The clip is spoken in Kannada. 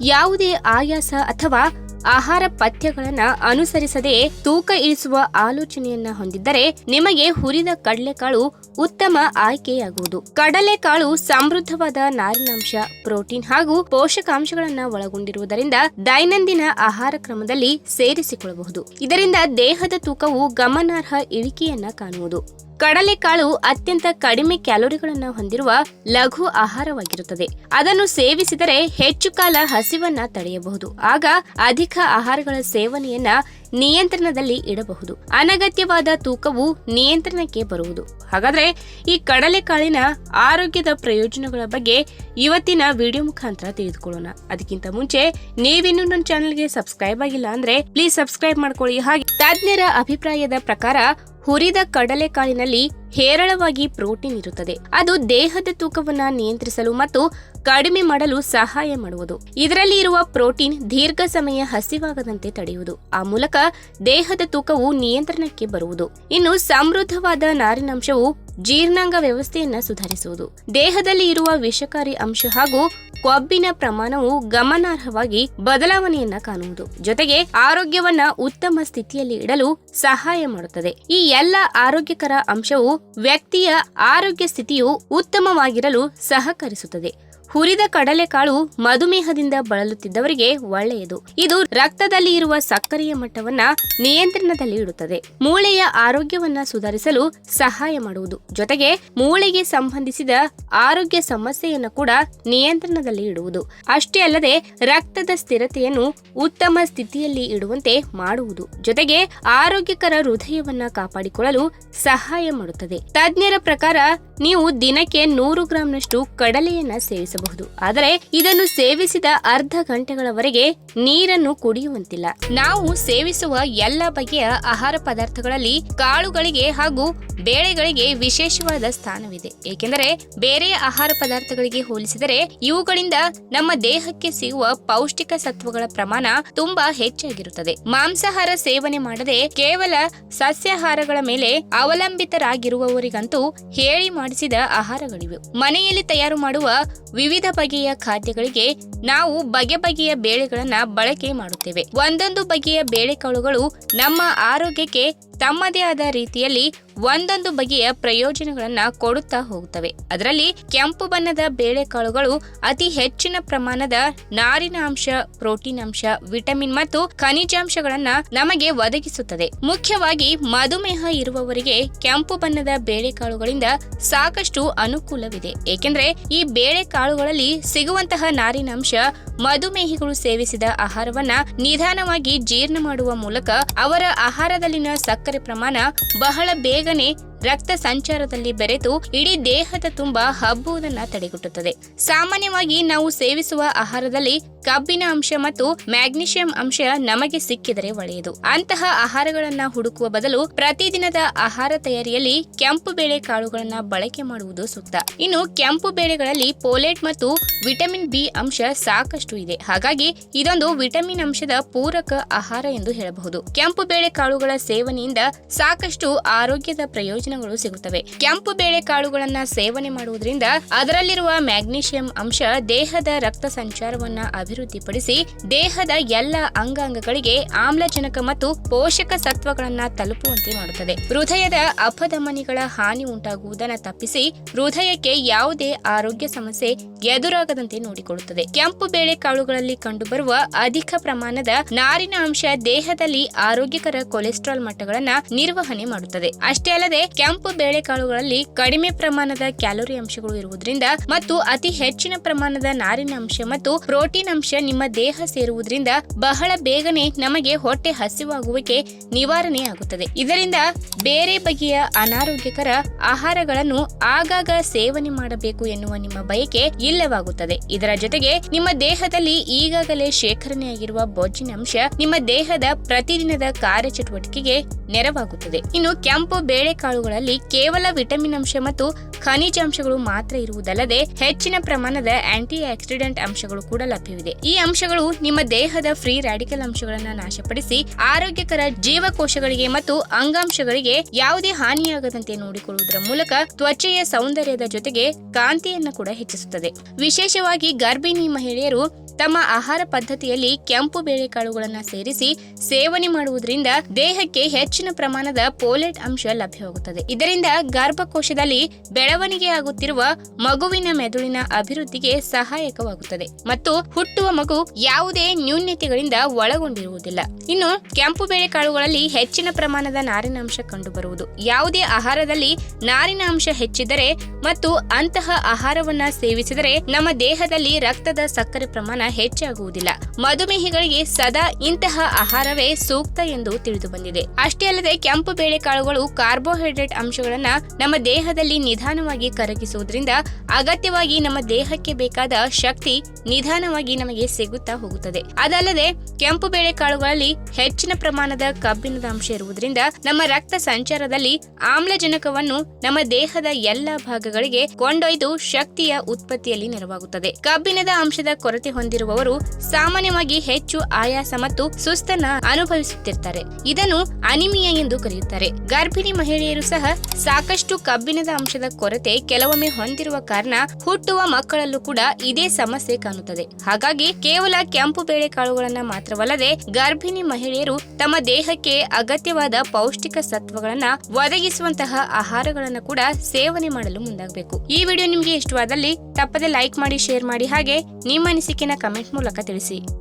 ಯಾವುದೇ ಆಯಾಸ ಅಥವಾ ಆಹಾರ ಪಥ್ಯಗಳನ್ನು ಅನುಸರಿಸದೆ ತೂಕ ಇಳಿಸುವ ಆಲೋಚನೆಯನ್ನ ಹೊಂದಿದ್ದರೆ ನಿಮಗೆ ಹುರಿದ ಕಡಲೆಕಾಳು ಉತ್ತಮ ಆಯ್ಕೆಯಾಗುವುದು. ಕಡಲೆಕಾಳು ಸಮೃದ್ಧವಾದ ನಾರಿನಾಂಶ, ಪ್ರೋಟೀನ್ ಹಾಗೂ ಪೋಷಕಾಂಶಗಳನ್ನ ಒಳಗೊಂಡಿರುವುದರಿಂದ ದೈನಂದಿನ ಆಹಾರ ಕ್ರಮದಲ್ಲಿ ಸೇರಿಸಿಕೊಳ್ಳಬಹುದು. ಇದರಿಂದ ದೇಹದ ತೂಕವು ಗಮನಾರ್ಹ ಇಳಿಕೆಯನ್ನ ಕಾಣುವುದು. ಕಡಲೆಕಾಳು ಅತ್ಯಂತ ಕಡಿಮೆ ಕ್ಯಾಲೋರಿಗಳನ್ನು ಹೊಂದಿರುವ ಲಘು ಆಹಾರವಾಗಿರುತ್ತದೆ. ಅದನ್ನು ಸೇವಿಸಿದರೆ ಹೆಚ್ಚು ಕಾಲ ಹಸಿವನ್ನ ತಡೆಯಬಹುದು. ಆಗ ಅಧಿಕ ಆಹಾರಗಳ ಸೇವನೆಯನ್ನ ನಿಯಂತ್ರಣದಲ್ಲಿ ಇಡಬಹುದು. ಅನಗತ್ಯವಾದ ತೂಕವು ನಿಯಂತ್ರಣಕ್ಕೆ ಬರುವುದು. ಹಾಗಾದ್ರೆ ಈ ಕಡಲೆಕಾಳಿನ ಆರೋಗ್ಯದ ಪ್ರಯೋಜನಗಳ ಬಗ್ಗೆ ಇವತ್ತಿನ ವಿಡಿಯೋ ಮುಖಾಂತರ ತಿಳಿದುಕೊಳ್ಳೋಣ. ಅದಕ್ಕಿಂತ ಮುಂಚೆ ನೀವಿನ್ನೂ ನನ್ನ ಚಾನೆಲ್ಗೆ ಸಬ್ಸ್ಕ್ರೈಬ್ ಆಗಿಲ್ಲ ಅಂದ್ರೆ ಪ್ಲೀಸ್ ಸಬ್ಸ್ಕ್ರೈಬ್ ಮಾಡ್ಕೊಳ್ಳಿ. ಹಾಗೆ ತಜ್ಞರ ಅಭಿಪ್ರಾಯದ ಪ್ರಕಾರ ಹುರಿದ ಕಡಲೆಕಾಳಿನಲ್ಲಿ ಹೇರಳವಾಗಿ ಪ್ರೋಟೀನ್ ಇರುತ್ತದೆ. ಅದು ದೇಹದ ತೂಕವನ್ನ ನಿಯಂತ್ರಿಸಲು ಮತ್ತು ಕಡಿಮೆ ಮಾಡಲು ಸಹಾಯ ಮಾಡುವುದು. ಇದರಲ್ಲಿ ಇರುವ ಪ್ರೋಟೀನ್ ದೀರ್ಘ ಸಮಯ ಹಸಿವಾಗದಂತೆ ತಡೆಯುವುದು. ಆ ಮೂಲಕ ದೇಹದ ತೂಕವು ನಿಯಂತ್ರಣಕ್ಕೆ ಬರುವುದು. ಇನ್ನು ಸಮೃದ್ಧವಾದ ನಾರಿನಾಂಶವು ಜೀರ್ಣಾಂಗ ವ್ಯವಸ್ಥೆಯನ್ನು ಸುಧಾರಿಸುವುದು. ದೇಹದಲ್ಲಿ ಇರುವ ವಿಷಕಾರಿ ಅಂಶ ಹಾಗೂ ಕೊಬ್ಬಿನ ಪ್ರಮಾಣವು ಗಮನಾರ್ಹವಾಗಿ ಬದಲಾವಣೆಯನ್ನ ಕಾಣುವುದು. ಜೊತೆಗೆ ಆರೋಗ್ಯವನ್ನ ಉತ್ತಮ ಸ್ಥಿತಿಯಲ್ಲಿ ಇಡಲು ಸಹಾಯ ಮಾಡುತ್ತದೆ. ಈ ಎಲ್ಲ ಆರೋಗ್ಯಕರ ಅಂಶವು ವ್ಯಕ್ತಿಯ ಆರೋಗ್ಯ ಸ್ಥಿತಿಯು ಉತ್ತಮವಾಗಿರಲು ಸಹಕರಿಸುತ್ತದೆ. ಹುರಿದ ಕಡಲೆಕಾಳು ಮಧುಮೇಹದಿಂದ ಬಳಲುತ್ತಿದ್ದವರಿಗೆ ಒಳ್ಳೆಯದು. ಇದು ರಕ್ತದಲ್ಲಿ ಇರುವ ಸಕ್ಕರೆಯ ಮಟ್ಟವನ್ನ ನಿಯಂತ್ರಣದಲ್ಲಿ ಇಡುತ್ತದೆ. ಮೂಳೆಯ ಆರೋಗ್ಯವನ್ನ ಸುಧಾರಿಸಲು ಸಹಾಯ ಮಾಡುವುದು. ಜೊತೆಗೆ ಮೂಳೆಗೆ ಸಂಬಂಧಿಸಿದ ಆರೋಗ್ಯ ಸಮಸ್ಯೆಯನ್ನು ಕೂಡ ನಿಯಂತ್ರಣದಲ್ಲಿ ಇಡುವುದು. ಅಷ್ಟೇ ಅಲ್ಲದೆ ರಕ್ತದ ಸ್ಥಿರತೆಯನ್ನು ಉತ್ತಮ ಸ್ಥಿತಿಯಲ್ಲಿ ಇಡುವಂತೆ ಮಾಡುವುದು. ಜೊತೆಗೆ ಆರೋಗ್ಯಕರ ಹೃದಯವನ್ನ ಕಾಪಾಡಿಕೊಳ್ಳಲು ಸಹಾಯ ಮಾಡುತ್ತದೆ. ತಜ್ಞರ ಪ್ರಕಾರ ನೀವು ದಿನಕ್ಕೆ ನೂರು ಗ್ರಾಂನಷ್ಟು ಕಡಲೆಯನ್ನ ಸೇವಿಸಬಹುದು. ಆದರೆ ಇದನ್ನು ಸೇವಿಸಿದ ಅರ್ಧ ಗಂಟೆಗಳವರೆಗೆ ನೀರನ್ನು ಕುಡಿಯುವಂತಿಲ್ಲ. ನಾವು ಸೇವಿಸುವ ಎಲ್ಲ ಬಗೆಯ ಆಹಾರ ಪದಾರ್ಥಗಳಲ್ಲಿ ಕಾಳುಗಳಿಗೆ ಹಾಗೂ ಬೇಳೆಗಳಿಗೆ ವಿಶೇಷವಾದ ಸ್ಥಾನವಿದೆ. ಏಕೆಂದರೆ ಬೇರೆ ಆಹಾರ ಪದಾರ್ಥಗಳಿಗೆ ಹೋಲಿಸಿದರೆ ಇವುಗಳಿಂದ ನಮ್ಮ ದೇಹಕ್ಕೆ ಸಿಗುವ ಪೌಷ್ಟಿಕ ಸತ್ವಗಳ ಪ್ರಮಾಣ ತುಂಬಾ ಹೆಚ್ಚಾಗಿರುತ್ತದೆ. ಮಾಂಸಾಹಾರ ಸೇವನೆ ಮಾಡದೆ ಕೇವಲ ಸಸ್ಯಾಹಾರಗಳ ಮೇಲೆ ಅವಲಂಬಿತರಾಗಿರುವವರಿಗಂತೂ ಹೇಳಿ ಮಾಡಿಸಿದ ಆಹಾರಗಳಿವೆ. ಮನೆಯಲ್ಲಿ ತಯಾರು ಮಾಡುವ ವಿವಿಧ ಬಗೆಯ ಖಾದ್ಯಗಳಿಗೆ ನಾವು ಬಗೆ ಬಗೆಯ ಬೇಳೆಗಳನ್ನ ಬಳಕೆ ಮಾಡುತ್ತೇವೆ. ಒಂದೊಂದು ಬಗೆಯ ಬೇಳೆಕಾಳುಗಳು ನಮ್ಮ ಆರೋಗ್ಯಕ್ಕೆ ತಮ್ಮದೇ ಆದ ರೀತಿಯಲ್ಲಿ ಒಂದೊಂದು ಬಗೆಯ ಪ್ರಯೋಜನಗಳನ್ನು ಕೊಡುತ್ತಾ ಹೋಗುತ್ತವೆ. ಅದರಲ್ಲಿ ಕೆಂಪು ಬಣ್ಣದ ಬೇಳೆಕಾಳುಗಳು ಅತಿ ಹೆಚ್ಚಿನ ಪ್ರಮಾಣದ ನಾರಿನ ಅಂಶ, ಪ್ರೋಟೀನ್ ಅಂಶ, ವಿಟಮಿನ್ ಮತ್ತು ಖನಿಜಾಂಶಗಳನ್ನ ನಮಗೆ ಒದಗಿಸುತ್ತದೆ. ಮುಖ್ಯವಾಗಿ ಮಧುಮೇಹ ಇರುವವರಿಗೆ ಕೆಂಪು ಬಣ್ಣದ ಬೇಳೆಕಾಳುಗಳಿಂದ ಸಾಕಷ್ಟು ಅನುಕೂಲವಿದೆ. ಏಕೆಂದರೆ ಈ ಬೇಳೆಕಾಳುಗಳಲ್ಲಿ ಸಿಗುವಂತಹ ನಾರಿನಾಂಶ ಮಧುಮೇಹಿಗಳು ಸೇವಿಸಿದ ಆಹಾರವನ್ನ ನಿಧಾನವಾಗಿ ಜೀರ್ಣ ಮಾಡುವ ಮೂಲಕ ಅವರ ಆಹಾರದಲ್ಲಿನ ಸಕ್ಕರೆ ಪ್ರಮಾಣ ಬಹಳ ಬೇಗನೆ ರಕ್ತ ಸಂಚಾರದಲ್ಲಿ ಬೆರೆತು ಇಡೀ ದೇಹದ ತುಂಬ ಹಬ್ಬುವುದನ್ನು ತಡೆಗಟ್ಟುತ್ತದೆ. ಸಾಮಾನ್ಯವಾಗಿ ನಾವು ಸೇವಿಸುವ ಆಹಾರದಲ್ಲಿ ಕಬ್ಬಿನ ಅಂಶ ಮತ್ತು ಮ್ಯಾಗ್ನೀಷಿಯಂ ಅಂಶ ನಮಗೆ ಸಿಕ್ಕಿದರೆ ಒಳ್ಳೆಯದು. ಅಂತಹ ಆಹಾರಗಳನ್ನ ಹುಡುಕುವ ಬದಲು ಪ್ರತಿದಿನದ ಆಹಾರ ತಯಾರಿಯಲ್ಲಿ ಕೆಂಪು ಬೇಳೆ ಕಾಳುಗಳನ್ನ ಬಳಕೆ ಮಾಡುವುದು ಸೂಕ್ತ. ಇನ್ನು ಕೆಂಪು ಬೇಳೆಗಳಲ್ಲಿ ಪೋಲೇಟ್ ಮತ್ತು ವಿಟಮಿನ್ ಬಿ ಅಂಶ ಸಾಕಷ್ಟು ಇದೆ. ಹಾಗಾಗಿ ಇದೊಂದು ವಿಟಮಿನ್ ಅಂಶದ ಪೂರಕ ಆಹಾರ ಎಂದು ಹೇಳಬಹುದು. ಕೆಂಪು ಬೇಳೆ ಕಾಳುಗಳ ಸೇವನೆಯಿಂದ ಸಾಕಷ್ಟು ಆರೋಗ್ಯದ ಪ್ರಯೋಜನಗಳು ಸಿಗುತ್ತವೆ. ಕೆಂಪು ಬೇಳೆ ಕಾಳುಗಳನ್ನ ಸೇವನೆ ಮಾಡುವುದರಿಂದ ಅದರಲ್ಲಿರುವ ಮ್ಯಾಗ್ನೀಷಿಯಂ ಅಂಶ ದೇಹದ ರಕ್ತ ಸಂಚಾರವನ್ನ ಅಭಿವೃದ್ಧಿಪಡಿಸಿ ದೇಹದ ಎಲ್ಲ ಅಂಗಾಂಗಗಳಿಗೆ ಆಮ್ಲಜನಕ ಮತ್ತು ಪೋಷಕ ಸತ್ವಗಳನ್ನ ತಲುಪುವಂತೆ ಮಾಡುತ್ತದೆ. ಹೃದಯದ ಅಪಧಮನಿಗಳ ಹಾನಿ ಉಂಟಾಗುವುದನ್ನು ತಪ್ಪಿಸಿ ಹೃದಯಕ್ಕೆ ಯಾವುದೇ ಆರೋಗ್ಯ ಸಮಸ್ಯೆ ಎದುರಾಗದಂತೆ ನೋಡಿಕೊಳ್ಳುತ್ತದೆ. ಕೆಂಪು ಬೇಳೆ ಕಾಳುಗಳಲ್ಲಿ ಕಂಡುಬರುವ ಅಧಿಕ ಪ್ರಮಾಣದ ನಾರಿನ ಅಂಶ ದೇಹದಲ್ಲಿ ಆರೋಗ್ಯಕರ ಕೊಲೆಸ್ಟ್ರಾಲ್ ಮಟ್ಟಗಳನ್ನ ನಿರ್ವಹಣೆ ಮಾಡುತ್ತದೆ. ಅಷ್ಟೇ ಅಲ್ಲದೆ ಕೆಂಪು ಬೇಳೆಕಾಳುಗಳಲ್ಲಿ ಕಡಿಮೆ ಪ್ರಮಾಣದ ಕ್ಯಾಲೋರಿ ಅಂಶಗಳು ಇರುವುದರಿಂದ ಮತ್ತು ಅತಿ ಹೆಚ್ಚಿನ ಪ್ರಮಾಣದ ನಾರಿನ ಅಂಶ ಮತ್ತು ಪ್ರೋಟೀನ್ ಅಂಶ ನಿಮ್ಮ ದೇಹ ಸೇರುವುದರಿಂದ ಬಹಳ ಬೇಗನೆ ನಮಗೆ ಹೊಟ್ಟೆ ಹಸಿವಾಗುವಿಕೆ ನಿವಾರಣೆ ಆಗುತ್ತದೆ ಇದರಿಂದ ಬೇರೆ ಬಗೆಯ ಅನಾರೋಗ್ಯಕರ ಆಹಾರಗಳನ್ನು ಆಗಾಗ ಸೇವನೆ ಮಾಡಬೇಕು ಎನ್ನುವ ನಿಮ್ಮ ಬಯಕೆ ಇಲ್ಲವಾಗುತ್ತದೆ. ಇದರ ಜೊತೆಗೆ ನಿಮ್ಮ ದೇಹದಲ್ಲಿ ಈಗಾಗಲೇ ಶೇಖರಣೆಯಾಗಿರುವ ಬೊಜ್ಜಿನ ಅಂಶ ನಿಮ್ಮ ದೇಹದ ಪ್ರತಿದಿನದ ಕಾರ್ಯಚಟುವಟಿಕೆಗೆ ನೆರವಾಗುತ್ತದೆ. ಇನ್ನು ಕೆಂಪು ಬೇಳೆಕಾಳುಗಳಲ್ಲಿ ಕೇವಲ ವಿಟಮಿನ್ ಅಂಶ ಮತ್ತು ಖನಿಜಾಂಶಗಳು ಮಾತ್ರ ಇರುವುದಲ್ಲದೆ ಹೆಚ್ಚಿನ ಪ್ರಮಾಣದ ಆಂಟಿ ಆಕ್ಸಿಡೆಂಟ್ ಅಂಶಗಳು ಕೂಡ ಲಭ್ಯವಿದೆ. ಈ ಅಂಶಗಳು ನಿಮ್ಮ ದೇಹದ ಫ್ರೀ ರಾಡಿಕಲ್ ಅಂಶಗಳನ್ನು ನಾಶಪಡಿಸಿ ಆರೋಗ್ಯಕರ ಜೀವಕೋಶಗಳಿಗೆ ಮತ್ತು ಅಂಗಾಂಶಗಳಿಗೆ ಯಾವುದೇ ಹಾನಿಯಾಗದಂತೆ ನೋಡಿಕೊಳ್ಳುವುದರ ಮೂಲಕ ತ್ವಚೆಯ ಸೌಂದರ್ಯದ ಜೊತೆಗೆ ಕಾಂತಿಯನ್ನು ಕೂಡ ಹೆಚ್ಚಿಸುತ್ತದೆ. ವಿಶೇಷವಾಗಿ ಗರ್ಭಿಣಿ ಮಹಿಳೆಯರು ತಮ್ಮ ಆಹಾರ ಪದ್ಧತಿಯಲ್ಲಿ ಕೆಂಪು ಬೇಳೆಕಾಳುಗಳನ್ನು ಸೇರಿಸಿ ಸೇವನೆ ಮಾಡುವುದರಿಂದ ದೇಹಕ್ಕೆ ಹೆಚ್ಚಿನ ಪ್ರಮಾಣದ ಪೋಲೆಟ್ ಅಂಶ ಲಭ್ಯವಾಗುತ್ತದೆ. ಇದರಿಂದ ಗರ್ಭಕೋಶದಲ್ಲಿ ಬೆಳವಣಿಗೆ ಆಗುತ್ತಿರುವ ಮಗುವಿನ ಮೆದುಳಿನ ಅಭಿವೃದ್ಧಿಗೆ ಸಹಾಯಕವಾಗುತ್ತದೆ ಮತ್ತು ಹುಟ್ಟುವ ಮಗು ಯಾವುದೇ ನ್ಯೂನ್ಯತೆಗಳಿಂದ ಒಳಗೊಂಡಿರುವುದಿಲ್ಲ. ಇನ್ನು ಕೆಂಪು ಬೇಳೆಕಾಳುಗಳಲ್ಲಿ ಹೆಚ್ಚಿನ ಪ್ರಮಾಣದ ನಾರಿನಾಂಶ ಕಂಡುಬರುವುದು. ಯಾವುದೇ ಆಹಾರದಲ್ಲಿ ನಾರಿನ ಅಂಶ ಹೆಚ್ಚಿದರೆ ಮತ್ತು ಅಂತಹ ಆಹಾರವನ್ನ ಸೇವಿಸಿದರೆ ನಮ್ಮ ದೇಹದಲ್ಲಿ ರಕ್ತದ ಸಕ್ಕರೆ ಪ್ರಮಾಣ ಹೆಚ್ಚಾಗುವುದಿಲ್ಲ. ಮಧುಮೇಹಿಗಳಿಗೆ ಸದಾ ಇಂತಹ ಆಹಾರವೇ ಸೂಕ್ತ ಎಂದು ತಿಳಿದು ಬಂದಿದೆ ಅಷ್ಟೇ ಅಲ್ಲದೆ ಕೆಂಪು ಬೇಳೆಕಾಳುಗಳು ಕಾರ್ಬೋಹೈಡ್ರೇಟ್ ಅಂಶಗಳನ್ನ ನಮ್ಮ ದೇಹದಲ್ಲಿ ನಿಧಾನವಾಗಿ ಕರಗಿಸುವುದರಿಂದ ಅಗತ್ಯವಾಗಿ ನಮ್ಮ ದೇಹಕ್ಕೆ ಬೇಕಾದ ಶಕ್ತಿ ನಿಧಾನವಾಗಿ ನಮಗೆ ಸಿಗುತ್ತಾ ಹೋಗುತ್ತದೆ. ಅದಲ್ಲದೆ ಕೆಂಪು ಬೇಳೆಕಾಳುಗಳಲ್ಲಿ ಹೆಚ್ಚಿನ ಪ್ರಮಾಣದ ಕಬ್ಬಿಣದ ಅಂಶ ಇರುವುದರಿಂದ ನಮ್ಮ ರಕ್ತ ಸಂಚಾರದಲ್ಲಿ ಆಮ್ಲಜನಕವನ್ನು ನಮ್ಮ ದೇಹದ ಎಲ್ಲ ಭಾಗಗಳಿಗೆ ಕೊಂಡೊಯ್ದು ಶಕ್ತಿಯ ಉತ್ಪತ್ತಿಯಲ್ಲಿ ನೆರವಾಗುತ್ತದೆ. ಕಬ್ಬಿಣದ ಅಂಶದ ಕೊರತೆ ಹೊಂದಿರುವವರು ಸಾಮಾನ್ಯವಾಗಿ ಹೆಚ್ಚು ಆಯಾಸ ಮತ್ತು ಸುಸ್ತನ ಅನುಭವಿಸುತ್ತಿರ್ತಾರೆ. ಇದನ್ನು ಅನಿಮಿಯಾ ಎಂದು ಕರೆಯುತ್ತಾರೆ. ಗರ್ಭಿಣಿ ಮಹಿಳೆಯರು ಸಹ ಸಾಕಷ್ಟು ಕಬ್ಬಿಣದ ಅಂಶದ ಕೊರತೆ ಕೆಲವೊಮ್ಮೆ ಹೊಂದಿರುವ ಕಾರಣ ಹುಟ್ಟುವ ಮಕ್ಕಳಲ್ಲೂ ಕೂಡ ಇದೇ ಸಮಸ್ಯೆ ಕಾಣುತ್ತದೆ. ಹಾಗಾಗಿ ಕೇವಲ ಕೆಂಪು ಬೇಳೆಕಾಳುಗಳನ್ನ ಮಾತ್ರವಲ್ಲದೆ ಗರ್ಭಿಣಿ ಮಹಿಳೆಯರು ತಮ್ಮ ದೇಹಕ್ಕೆ ಅಗತ್ಯವಾದ ಪೌಷ್ಟಿಕ ಸತ್ವಗಳನ್ನ ಒದಗಿಸುವಂತಹ ಆಹಾರಗಳನ್ನು ಕೂಡ ಸೇವನೆ ಮಾಡಲು ಮುಂದಾಗಬೇಕು. ಈ ವಿಡಿಯೋ ನಿಮಗೆ ಇಷ್ಟವಾದಲ್ಲಿ ತಪ್ಪದೆ ಲೈಕ್ ಮಾಡಿ, ಶೇರ್ ಮಾಡಿ ಹಾಗೆ ನಿಮ್ಮ ಅನಿಸಿಕೆನ ಕಮೆಂಟ್ ಮೂಲಕ ತಿಳಿಸಿ.